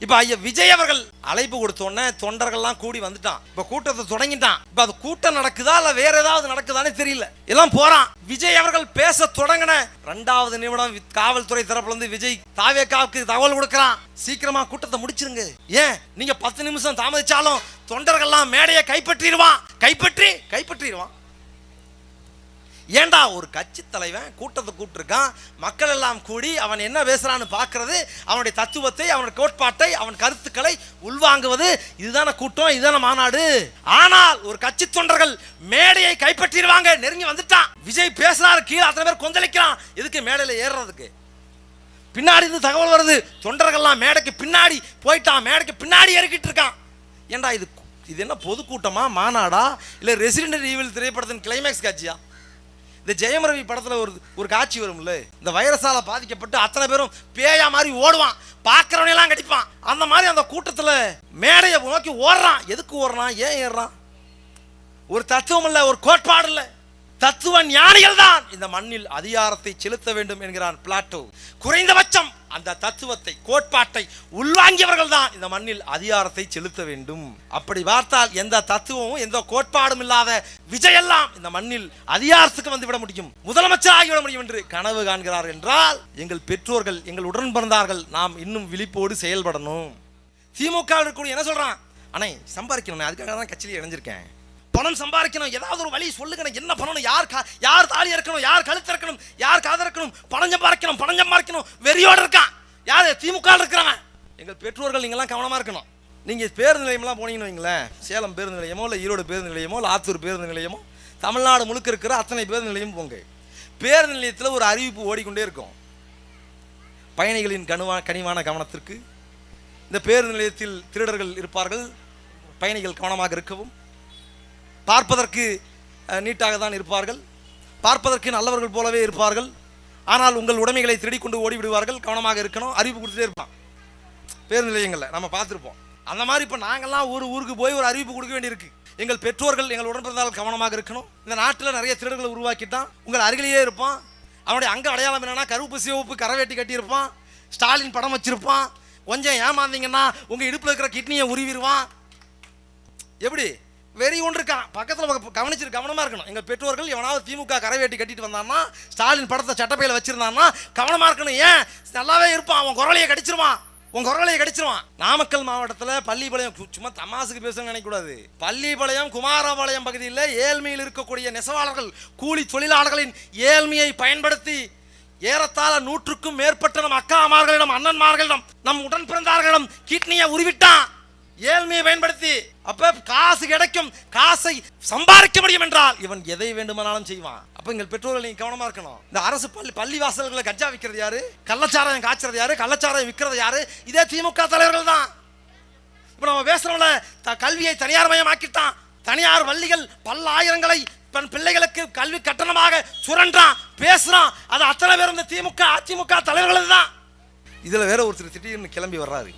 இப்ப ஐயா விஜய் அவர்கள் அழைப்பு கொடுத்த தொண்டர்கள்லாம் கூடி வந்துட்டான். இப்ப கூட்டத்தை தொடங்கிட்டான். இப்ப அது கூட்டம் நடக்குதா இல்ல வேற ஏதாவது நடக்குதானே தெரியல. எல்லாம் போறான். விஜய் அவர்கள் பேச தொடங்கின ரெண்டாவது நிமிடம் காவல்துறை தரப்புல இருந்து விஜய் தாவேக்காவுக்கு தகவல் கொடுக்கறான். சீக்கிரமா கூட்டத்தை முடிச்சிருங்க. ஏன்? நீங்க பத்து நிமிஷம் தாமதிச்சாலும் தொண்டர்கள்லாம் மேடையை கைப்பற்றிடுவான். கைப்பற்றி கைப்பற்றிடுவான். ஏண்டா ஒரு கட்சி தலைவன் கூட்டத்தை கூப்பிட்டுருக்கான்? மக்கள் எல்லாம் கூடி அவன் என்ன பேசுகிறான்னு பார்க்கறது அவனுடைய தத்துவத்தை அவனுடைய கோட்பாட்டை அவன் கருத்துக்களை உள்வாங்குவது இதுதானே கூட்டம் இதுதான மாநாடு. ஆனால் ஒரு கட்சி தொண்டர்கள் மேடையை கைப்பற்றிடுவாங்க. நெருங்கி வந்துட்டான். விஜய் பேசுறாரு கீழே அத்தனை பேர் கொந்தளிக்கிறான். இதுக்கு மேடையில் ஏறுறதுக்கு? பின்னாடி இருந்து தகவல் வருது. தொண்டர்கள்லாம் மேடைக்கு பின்னாடி போயிட்டான். மேடைக்கு பின்னாடி ஏறிக்கிட்டு இருக்கான். ஏன்டா இது இது என்ன பொதுக்கூட்டமா மாநாடா? இல்லை ரெசிடென்ட் ஈவில் திரைப்படத்தின் கிளைமேக்ஸ் காட்சியா? இந்த ஜெயம் ரவி படத்தில் ஒரு ஒரு காட்சி வரும்ல? இந்த வைரஸால் பாதிக்கப்பட்டு அத்தனை பேரும் பேயா மாதிரி ஓடுவான். பார்க்குறவனையெல்லாம் கடிப்பான். அந்த மாதிரி அந்த கூட்டத்தில் மேடையை நோக்கி ஓடுறான். எதுக்கு ஓடுறான்? ஏன் ஏறுறான்? ஒரு தத்துவம் இல்லை ஒரு கோட்பாடு இல்லை. தத்துவ ஞானிகள் தான் இந்த மண்ணில் அதிகாரத்தை செலுத்த வேண்டும் என்கிறான் பிளாட்டோ. குறைந்தபட்சம் அந்த தத்துவத்தை கோட்பாட்டை உள்வாங்கியவர்கள் தான் இந்த மண்ணில் அதிகாரத்தை செலுத்த வேண்டும். அப்படி பார்த்தால் எந்த தத்துவமும் எந்த கோட்பாடும் இல்லாத விஜயெல்லாம் இந்த மண்ணில் அதிகாரத்துக்கு வந்து விட முடியும். முதலமைச்சர் ஆகிவிட முடியும் என்று கனவு காண்கிறார் என்றால் எங்கள் பெற்றோர்கள் எங்கள் உடன் பிறந்தார்கள் நாம் இன்னும் விழிப்போடு செயல்படணும். திமுக இருக்கக்கூடிய என்ன சொல்றான்? அண்ணே சம்பாதிக்கணும் அதுக்காக தான் கட்சியில் இணைஞ்சிருக்கேன். பணம் சம்பாதிக்கணும். ஏதாவது ஒரு வழி சொல்லுங்க என்ன பண்ணணும் யார் கா- யார் தாலி இருக்கணும் யார் கழுத்து இருக்கணும் யார் காதல் இருக்கணும் பணம் சம்பாதிக்கணும் பணம் சம்பாதிக்கணும். வெறியோடு இருக்கான். யார் திமுக இருக்கிறவன். எங்கள் பெற்றோர்கள் நீங்களாம் கவனமாக இருக்கணும். நீங்கள் பேருந்து நிலையம்லாம் போனீங்கன்னு வைங்களேன். சேலம் பேருந்து நிலையமோ இல்லை ஈரோடு பேருந்து நிலையமோ இல்லை ஆத்தூர் பேருந்து நிலையமோ தமிழ்நாடு முழுக்க இருக்கிற அத்தனை பேருந்து நிலையம் போங்க. பேருந்து நிலையத்தில் ஒரு அறிவிப்பு ஓடிக்கொண்டே இருக்கும். பயணிகளின் கனுவா கனிவான கவனத்திற்கு. இந்த பேருந்து நிலையத்தில் திருடர்கள் இருப்பார்கள். பயணிகள் கவனமாக இருக்கவும். பார்ப்பதற்கு நீட்டாக தான் இருப்பார்கள். பார்ப்பதற்கு நல்லவர்கள் போலவே இருப்பார்கள். ஆனால் உங்கள் உடைமைகளை திருடிக்கொண்டு ஓடிவிடுவார்கள். கவனமாக இருக்கணும். அறிவிப்பு கொடுத்துட்டே இருப்பான். பேருந்து நிலையங்களில் நம்ம பார்த்துருப்போம். அந்த மாதிரி இப்போ நாங்கள்லாம் ஒரு ஊருக்கு போய் ஒரு அறிவிப்பு கொடுக்க வேண்டியிருக்கு. எங்கள் பெற்றோர்கள் எங்கள் உடன்பிறந்தால் கவனமாக இருக்கணும். இந்த நாட்டில் நிறைய திருடர்களை உருவாக்கிட்டான். உங்கள் அருகிலேயே இருப்பான். அவனுடைய அங்க அடையாளம் என்னென்னா கருப்பு சிவப்பு கரவேட்டி கட்டியிருப்பான். ஸ்டாலின் படம் வச்சிருப்பான். கொஞ்சம் ஏமாந்தீங்கன்னா உங்கள் இடுப்பில் இருக்கிற கிட்னியை உருவிடுவான் எப்படி? வெறி ஒன்று இருக்கான் பக்கத்தில் கவனிச்சிரு கவனமாக இருக்கணும். எங்கள் பெற்றோர்கள் எவனாவது திமுக கரைவேட்டி கட்டிட்டு வந்தான்னா ஸ்டாலின் படத்தை சட்டப்பையில் வச்சிருந்தான்னா கவனமாக இருக்கணும். ஏன்? நல்லாவே இருப்பான். அவன் குரலையை கடிச்சிருவான். உன் குரலையை கடிச்சிருவான். நாமக்கல் மாவட்டத்தில் பள்ளிப்பாளையம் சும்மா தமாசுக்கு பேசுன்னு நினைக்கக்கூடாது. பள்ளிப்பாளையம் குமாரபாளையம் பகுதியில் ஏழ்மையில் இருக்கக்கூடிய நெசவாளர்கள் கூலி தொழிலாளர்களின் ஏழ்மையை பயன்படுத்தி ஏறத்தாழ நூற்றுக்கும் மேற்பட்ட நம் அக்காமார்களிடம் அண்ணன்மார்களிடம் நம் உடன் பிறந்தார்களிடம் கிட்னியை உருவிட்டான். ஏழ்மையை பயன்படுத்தி அப்ப காசு கிடைக்கும் காசை சம்பாதிக்க முடியும் என்றால் இவன் எதை வேண்டுமானாலும் செய்வான். அப்ப எங்கள் பெற்றோர்கள் நீங்க கவனமா இருக்கணும். இந்த அரசு பள்ளி பள்ளி வாசல்களை கஞ்சா விற்கிறது யாரு? கள்ளச்சாராயம் காய்ச்சறது யாரு? கள்ளச்சாராயம் விற்கிறது யாரு? இதே திமுக தலைவர்கள் தான். இப்ப நம்ம பேசுறோம்ல த- கல்வியை தனியார் மயமாக்கிட்டான். தனியார் வள்ளிகள் பல்லாயிரங்களை தன் பிள்ளைகளுக்கு கல்வி கட்டணமாக சுரண்டான் பேசுறான். அது அத்தனை பேர் இந்த திமுக அதிமுக தலைவர்கள் தான். இதுல வேற ஒருத்தர் திடீர்னு கிளம்பி வர்றாரு.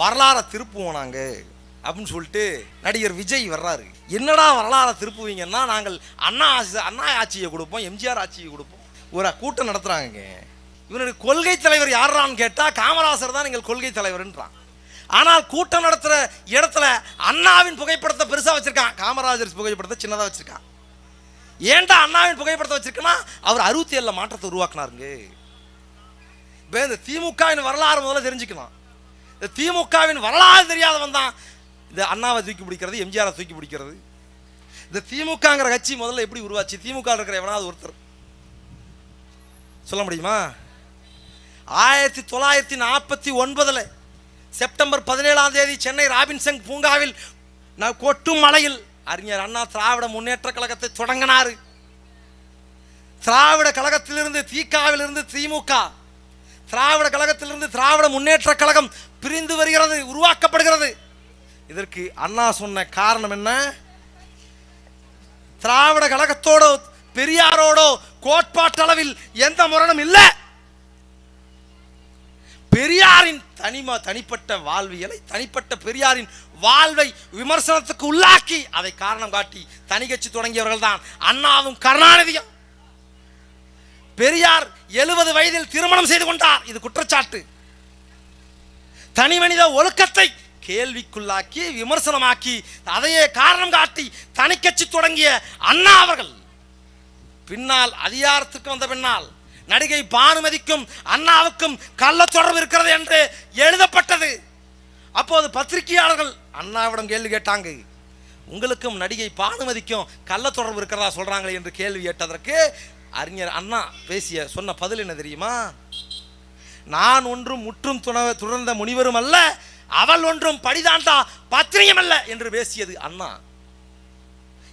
வரலாறை திருப்புவோம் நாங்கள் அப்படின்னு சொல்லிட்டு நடிகர் விஜய் வர்றாரு. என்னடா வரலாறை திருப்புவீங்கன்னா நாங்கள் அண்ணா ஆட்சி அண்ணா ஆட்சியை கொடுப்போம் எம்ஜிஆர் ஆட்சியை கொடுப்போம். ஒரு கூட்டம் நடத்துகிறாங்க இவனுடைய கொள்கை தலைவர் யாரான்னு கேட்டால் காமராசர் தான் எங்கள் கொள்கை தலைவர்ன்றான். ஆனால் கூட்டம் நடத்துகிற இடத்துல அண்ணாவின் புகைப்படத்தை பெருசாக வச்சுருக்கான். காமராஜர் புகைப்படத்தை சின்னதாக வச்சுருக்கான். ஏன்டா அண்ணாவின் புகைப்படத்தை வச்சுருக்கேன்னா அவர் அறுபத்தி ஏழில் மாற்றத்தை உருவாக்குனாருங்க. இப்போ இந்த திமுகவின் வரலாறு முதல்ல தெரிஞ்சுக்கலாம் இந்த திமுகவின் வரலாறு தெரியாதவன் தான் இந்த அண்ணாவை தூக்கி பிடிக்கிறது எம்ஜிஆரை தூக்கி பிடிக்கிறது. இந்த திமுகங்கிற கட்சி முதல்ல எப்படி உருவாச்சு? திமுக இருக்கிற எவனாவது ஒருத்தர். சொல்ல முடியுமா? ஆயிரத்தி தொள்ளாயிரத்தி நாற்பத்தி ஒன்பதில் செப்டம்பர் பதினேழாம் தேதி சென்னை ராபின்சன் பூங்காவில் நான் கொட்டும் மலையில் அறிஞர் அண்ணா திராவிட முன்னேற்ற கழகத்தை தொடங்கினார். திராவிட கழகத்திலிருந்து தீக்காவிலிருந்து திமுக திராவிட கழகத்திலிருந்து திராவிட முன்னேற்ற கழகம் பிரிந்து வருகிறது உருவாக்கப்படுகிறது. இதற்கு அண்ணா சொன்ன காரணம் என்ன? திராவிட கழகத்தோடோ பெரியாரோடோ கோட்பாட்டளவில் எந்த முரணும் இல்லை. பெரியாரின் தனிம தனிப்பட்ட வாழ்வியலை தனிப்பட்ட பெரியாரின் வாழ்வை விமர்சனத்துக்கு உள்ளாக்கி அதை காரணம் காட்டி தனி கட்சி தொடங்கியவர்கள் தான் அண்ணாவும் கருணாநிதியும். பெரியார் எழுபது வயதில் திருமணம் செய்து கொண்டார். இது குற்றச்சாட்டு. தனி மனித ஒழுக்கத்தை கேள்விக்குள்ளாக்கி விமர்சனமாக்கி அதையே காரணம் காட்டி தனிக்கட்சி தொடங்கிய அண்ணா அவர்கள். பின்னால் அதிகாரத்துக்கு வந்த பின்னால் நடிகை பானுமதிக்கும் அண்ணாவுக்கும் கள்ள தொடர்பு இருக்கிறது என்று எழுதப்பட்டது. அப்போது பத்திரிகையாளர்கள் அண்ணாவிடம் கேள்வி கேட்டாங்க. உங்களுக்கும் நடிகை பானுமதிக்கும் கள்ள தொடர்பு இருக்கிறதா சொல்றாங்களே என்று கேள்வி கேட்டதற்கு அறிஞர் அண்ணா பேசிய சொன்ன பதில் என்ன தெரியுமா? நான் ஒன்றும் முற்றும் துண துணர்ந்த முனிவரும் அல்ல அவள் ஒன்றும் படிதாண்டா பத்திரியம் அல்ல என்று பேசியது அண்ணா.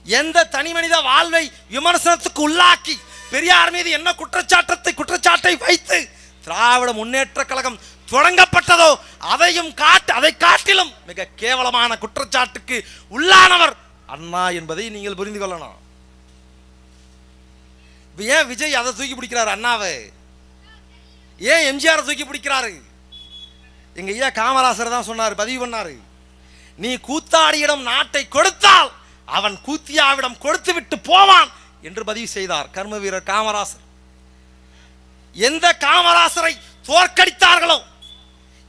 எந்த தனி மனித வாழ்வை விமர்சனத்துக்கு உள்ளாக்கி பெரியார் மீது என்ன குற்றச்சாட்டத்தை குற்றச்சாட்டை வைத்து திராவிட முன்னேற்ற கழகம் தொடங்கப்பட்டதோ அதையும் காட்டு அதை காட்டிலும் மிக கேவலமான குற்றச்சாட்டுக்கு உள்ளானவர் அண்ணா என்பதை நீங்கள் புரிந்து கொள்ளலாம். ஏன் விஜய் அதை தூக்கி பிடிக்கிறாரு அண்ணாவை? ஏன் எம்ஜிஆரை தூக்கி பிடிக்கிறாரு? எங்கள் ஐயா காமராசர் தான் சொன்னார் பதிவு பண்ணாரு. நீ கூத்தாடியிடம் நாட்டை கொடுத்தால் அவன் கூத்தியாவிடம் கொடுத்து விட்டு போவான் என்று பதிவு செய்தார் கர்ம வீரர் காமராசர். எந்த காமராசரை தோற்கடித்தார்களோ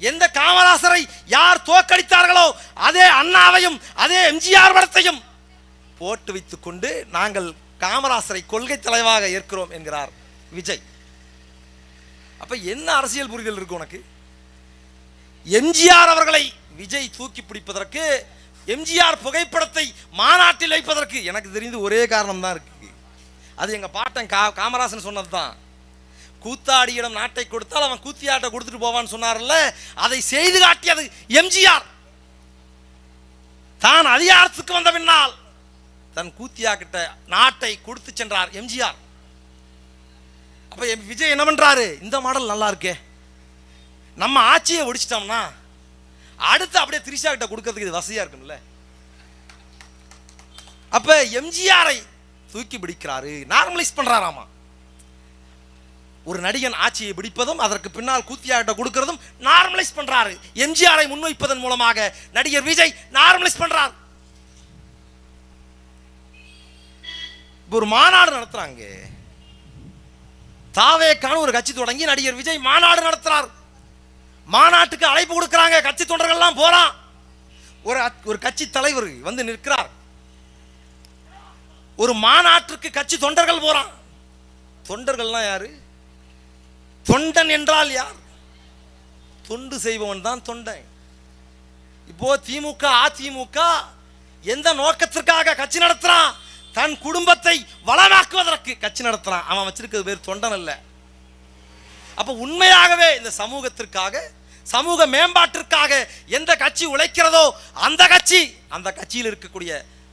எந்த காமராசரை யார் தோற்கடித்தார்களோ அதே அண்ணாவையும் அதே எம்ஜிஆர் படத்தையும் போட்டு வைத்துக் கொண்டு நாங்கள் காமராசரை கொள்கை தலைவாக ஏற்கிறோம் என்கிறார் விஜய். அப்ப என்ன அரசியல் புரிதல் இருக்கு உனக்கு? எம்ஜிஆர் அவர்களை விஜய் தூக்கி பிடிப்பதற்கு எம்ஜிஆர் புகைப்படத்தை மாநாட்டில் வைப்பதற்கு எனக்கு தெரிந்து ஒரே காரணம் தான் இருக்கு. அது எங்க பாட்டன் கா காமராசன் சொன்னது தான் கூத்தாடியிடம் நாட்டை கொடுத்தால் அவன் கூத்தியாட்டை கொடுத்துட்டு போவான்னு சொன்னார்ல அதை செய்து காட்டியது எம்ஜிஆர். தான் அதிகாரத்துக்கு வந்த பின்னால் தன் கூத்தியா கிட்ட நாட்டை கொடுத்து சென்றார் எம்ஜிஆர். அப்ப எம் விஜய் என்ன பண்றாரு? இந்த மாடல் நல்லா இருக்கே. நம்ம ஆட்சியை ஒடிச்சிட்டோம்னா அடுத்து அப்படியே திரிஷா கிட்ட கொடுக்கறதுக்கு இது வசதியா இருக்கும்ல. அப்ப எம்ஜிஆரை தூக்கி பிடிக்கிறாரு நார்மலைஸ் பண்றாராமா? ஒரு நடிகன் ஆட்சியை பிடிப்பதும் அதற்கு பின்னால் கூத்தியாகிட்ட கொடுக்கிறதும் நார்மலைஸ் பண்றாரு. எம்ஜிஆரை முன்வைப்பதன் மூலமாக நடிகர் விஜய் நார்மலைஸ் பண்றார். ஒரு மாநாடு நடத்துறாங்க. தாவேக்கான ஒரு கட்சி தொடங்கி நடிகர் விஜய் மாநாடு நடத்துறார். மாநாட்டுக்கு அழைப்பு கொடுக்கிறாங்க. கட்சி தொண்டர்கள்லாம் போறான் ஒரு ஒரு கட்சி தலைவர் வந்து நிற்கிறார். ஒரு மாநாட்டிற்கு கட்சி தொண்டர்கள் போறான் தொண்டர்கள்லாம் யாரு? தொண்டன் என்றால் யார்? தொண்டு செய்பவன் தான் தொண்டன். இப்போ திமுக அதிமுக எந்த நோக்கத்திற்காக கட்சி நடத்துறான் தன் குடும்பத்தை வளமாக்குவதற்கு கட்சி நடத்துறான் அவன் வச்சிருக்கிறது பேர் தொண்டன் அல்ல. அப்ப உண்மையாகவே இந்த சமூகத்திற்காக சமூக மேம்பாட்டிற்காக எந்த கட்சி உழைக்கிறதோ அந்த கட்சி அந்த கட்சியில் இருக்கக்கூடிய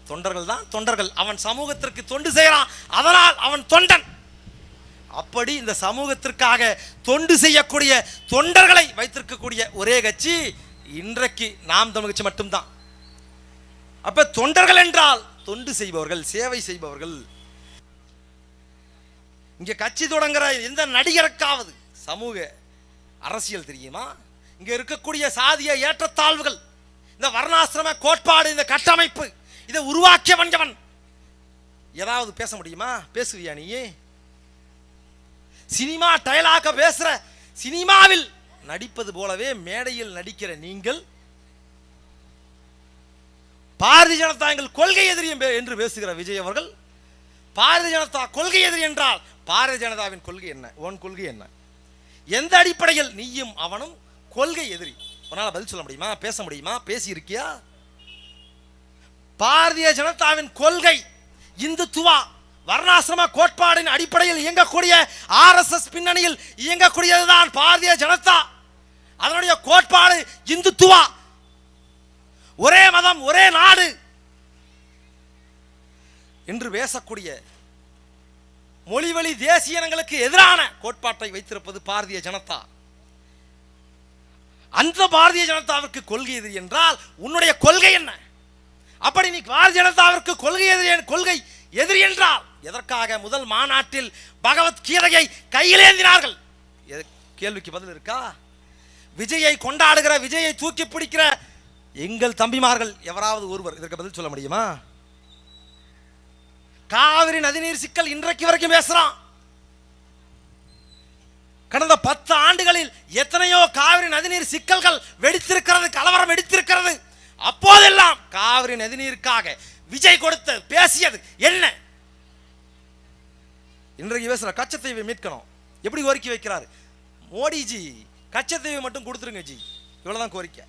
தொண்டர்கள் தான் தொண்டர்கள். அவன் சமூகத்திற்கு தொண்டு செய்கிறான் அதனால் அவன் தொண்டன். அப்படி இந்த சமூகத்திற்காக தொண்டு செய்யக்கூடிய தொண்டர்களை வைத்திருக்கக்கூடிய ஒரே கட்சி இன்றைக்கு நாம் தமிழ் கட்சி மட்டும்தான். அப்ப தொண்டர்கள் என்றால் தொண்டு செய்பவர்கள் சேவை செய்பவர்கள். இங்க கட்சி தொடங்குற எந்த நடிகருக்காவது சமூக அரசியல் தெரியுமா? இங்க இருக்கக்கூடிய சாதிய ஏற்றத்தாழ்வுகள் இந்த வர்ணாசிரம கோட்பாடு இந்த கட்டமைப்பு இதை உருவாக்கிய வந்தவன் ஏதாவது பேச முடியுமா? பேசுவியா நீ? சினிமா டயலாக பேசுற சினிமாவில் நடிப்பது போலவே மேடையில் நடிக்கிற நீங்கள் பாரதிய ஜனதா எங்கள் கொள்கை எதிரி என்று பேசுகிற விஜய் அவர்கள் பாரதிய ஜனதா கொள்கை எதிரி என்றால் பாரதிய ஜனதாவின் கொள்கை என்ன? உன் கொள்கை என்ன? எந்த அடிப்படையில் நீயும் அவனும் கொள்கை எதிரி? உன்னால் பதில் சொல்ல முடியுமா? பேச முடியுமா? பேசி இருக்கியா பாரதிய ஜனதாவின் கொள்கை இந்துத்துவா வர்ணாசிரம கோட்பாடின் அடிப்படையில் இயங்கக்கூடிய ஆர்எஸ்எஸ் பின்னணியில் இயங்கக்கூடியதுதான் பாரதிய ஜனதா. அதனுடைய கோட்பாடு இந்துத்துவா. ஒரே மதம் ஒரே நாடு என்று பேசக்கூடிய மொழிவழி தேசியனங்களுக்கு எதிரான கோட்பாட்டை வைத்திருப்பது பாரதிய ஜனதா. அந்த பாரதிய ஜனதாவிற்கு கொள்கை எதிரி என்றால் உன்னுடைய கொள்கை என்ன? அப்படி நீ பாரதிய ஜனதாவிற்கு கொள்கை எதிரி கொள்கை எதிரி என்றால் எதற்காக முதல் மாநாட்டில் பகவத்கீதையை கையிலேந்தினார்கள் கேள்விக்கு பதில் இருக்கா? விஜயை கொண்டாடுகிற விஜயை தூக்கி பிடிக்கிற எங்கள் தம்பிமார்கள் எவராவது ஒருவர் இதற்கு பதில் சொல்ல முடியுமா? காவிரி நதிநீர் சிக்கல் இன்றைக்கு வரைக்கும் பேசுறான். கடந்த பத்து ஆண்டுகளில் எத்தனையோ காவிரி நதிநீர் சிக்கல்கள் வெடித்திருக்கிறது கலவரம் வெடித்திருக்கிறது. அப்போதெல்லாம் காவிரி நதிநீருக்காக விஜய் கொடுத்த பேசியது என்ன? இன்றைக்கு பேசுற கச்சத்தீவை மீட்கணும். எப்படி கோரிக்கை வைக்கிறாரு? மோடிஜி கச்சத்தீவை மட்டும் கொடுத்துருங்க ஜி. இவ்வளவுதான் கோரிக்கை.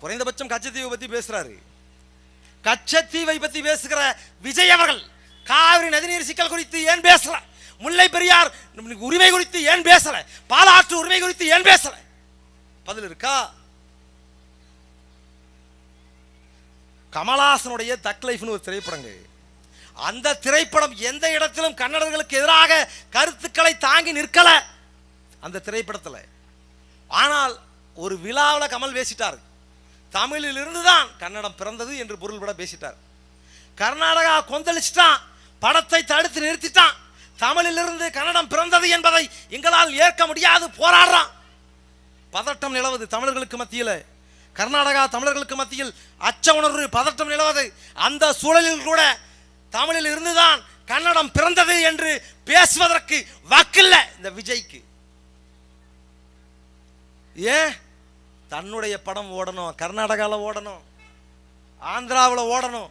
குறைந்தபட்சம் கச்சத்தீவை பத்தி பேசுறாரு. கச்சத்தீவை பத்தி பேசுகிற விஜய் அவர்கள் காவிரி நதிநீர் சிக்கல் குறித்து ஏன் பேசல? முல்லை பெரியார் உரிமை குறித்து ஏன் பேசல? பாலாற்று உரிமை குறித்து ஏன் பேசல? பதில் இருக்கா? கமலாசனுடைய தக் லைஃப்னு ஒரு திரைப்படங்க. அந்த திரைப்படம் எந்த இடத்திலும் கன்னடர்களுக்கு எதிராக கருத்துக்களை தாங்கி நிற்கல அந்த திரைப்படத்தில். ஆனால் ஒரு விழாவில் கமல் பேசிட்டார். தமிழில் இருந்துதான் கன்னடம் பிறந்தது என்று பொருள்பட பேசிட்டார். கர்நாடகா கொந்தளிச்சிட்டான் படத்தை தடுத்து நிறுத்திட்டான். தமிழிலிருந்து கன்னடம் பிறந்தது என்பதை எங்களால் ஏற்க முடியாது போராடுறான். பதட்டம் நிலவது தமிழர்களுக்கு மத்தியில். கர்நாடகா தமிழர்களுக்கு மத்தியில் அச்ச உணர்வு பதட்டம் நிலவது. அந்த சூழலில் கூட தமிழில் இருந்துதான் கன்னடம் பிறந்தது என்று பேசுவதற்கு வக்கில்ல இந்த விஜய்க்கு. ஏன்? தன்னுடைய படம் ஓடணும் கர்நாடகாவில் ஓடணும் ஆந்திராவில் ஓடணும்.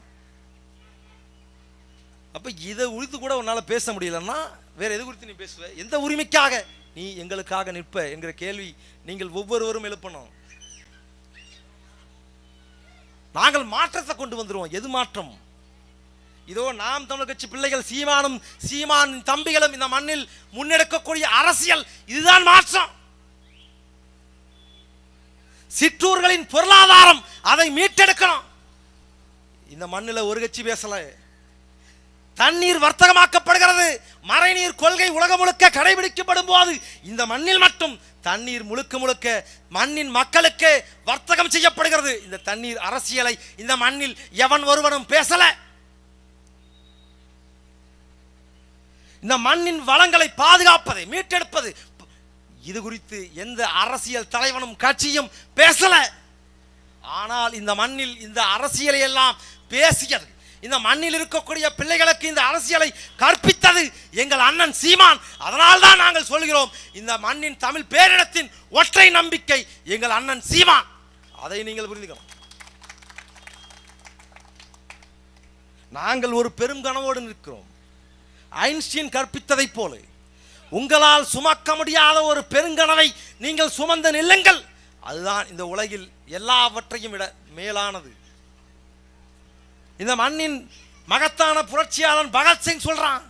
அப்போ இதை குறித்து கூட உன்னால் பேச முடியலன்னா வேறு எது குறித்து நீ பேசுவ? எந்த உரிமைக்காக நீ எங்களுக்காக நிற்ப என்கிற கேள்வி நீங்கள் ஒவ்வொருவரும் எழுப்பணும். நாங்கள் மாற்றத்தை கொண்டு வந்துடுவோம் எது மாற்றம்? இதோ நாம் தமிழர் கட்சி பிள்ளைகள் சீமானும் சீமான் தம்பிகளும் இந்த மண்ணில் முன்னெடுக்கக்கூடிய அரசியல். இதுதான் மாற்றம். சிற்றூர்களின் பொருளாதாரம் அதை மீட்டெடுக்கணும். இந்த மண்ணில் ஒரு கட்சி பேசல. தண்ணீர் வர்த்தகமாக்கப்படுகிறது. மறைநீர் கொள்கை உலகம் முழுக்க கடைபிடிக்கப்படும் போது இந்த மண்ணில் மட்டும் தண்ணீர் முழுக்க முழுக்க மண்ணின் மக்களுக்கு வர்த்தகம் செய்யப்படுகிறது. இந்த தண்ணீர் அரசியலை இந்த மண்ணில் எவன் ஒருவனும் பேசல. இந்த மண்ணின் வளங்களை பாதுகாப்பதை மீட்டெடுப்பது இது குறித்து எந்த அரசியல் தலைவனும் கட்சியும் பேசல. ஆனால் இந்த மண்ணில் இந்த அரசியலை எல்லாம் பேசியது. இந்த மண்ணில் இருக்கக்கூடிய பிள்ளைகளுக்கு இந்த அரசியலை கற்பித்தது எங்கள் அண்ணன் சீமான். அதனால் தான் நாங்கள் சொல்கிறோம் இந்த மண்ணின் தமிழ் பேரிடத்தின் ஒற்றை நம்பிக்கை எங்கள் அண்ணன் சீமான். அதை நீங்கள் புரிந்துக்கணும். நாங்கள் ஒரு பெரும் கனவோடு நிற்கிறோம். ஐன்ஸ்டீன் கற்பித்ததைப் போல உங்களால் சுமக்க முடியாத ஒரு பெருங்கனவை நீங்கள் சுமந்து நில்லுங்கள். அதுதான் இந்த உலகில் எல்லாவற்றையும் விட மேலானது. இந்த மண்ணின் மகத்தான புரட்சியாளன் பகத்சிங் சொல்றான்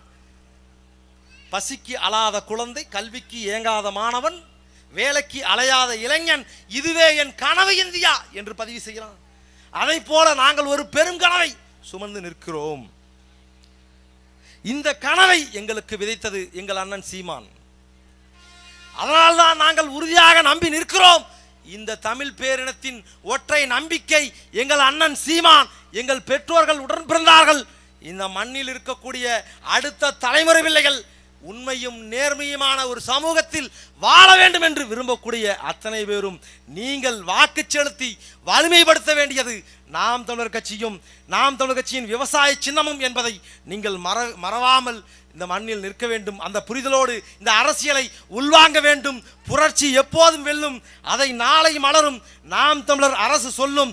பசிக்கு அழாத குழந்தை கல்விக்கு ஏங்காத மாணவன் வேலைக்கு அலையாத இளைஞன் இதுவே என் கனவு இந்தியா என்று பதிவு செய்கிறான். அதை போல நாங்கள் ஒரு பெருங்கனவை சுமந்து நிற்கிறோம். இந்த கனவை எங்களுக்கு விதைத்தது எங்கள் அண்ணன் சீமான். அதனால்தான் நாங்கள் உறுதியாக நம்பி நிற்கிறோம். இந்த தமிழ் பேரினத்தின் ஒற்றை நம்பிக்கை எங்கள் அண்ணன் சீமான். எங்கள் பெற்றோர்கள் உடன் பிறந்தார்கள். இந்த மண்ணில் இருக்கக்கூடிய அடுத்த தலைமுறை பிள்ளைகள் உண்மையும் நேர்மையுமான ஒரு சமூகத்தில் வாழ வேண்டும் என்று விரும்பக்கூடிய அத்தனை பேரும் நீங்கள் வாக்கு செலுத்தி வலிமைப்படுத்த வேண்டியது நாம் தமிழர் கட்சியும் நாம் தமிழர் கட்சியின் விவசாய சின்னமும் என்பதை நீங்கள் மற மறவாமல் இந்த மண்ணில் நிற்க வேண்டும். அந்த புரிதலோடு இந்த அரசியலை உள்வாங்க வேண்டும். புரட்சி எப்போதும் வெல்லும். அதை நாளை மலரும். நாம் தமிழர் அரசு சொல்லும்.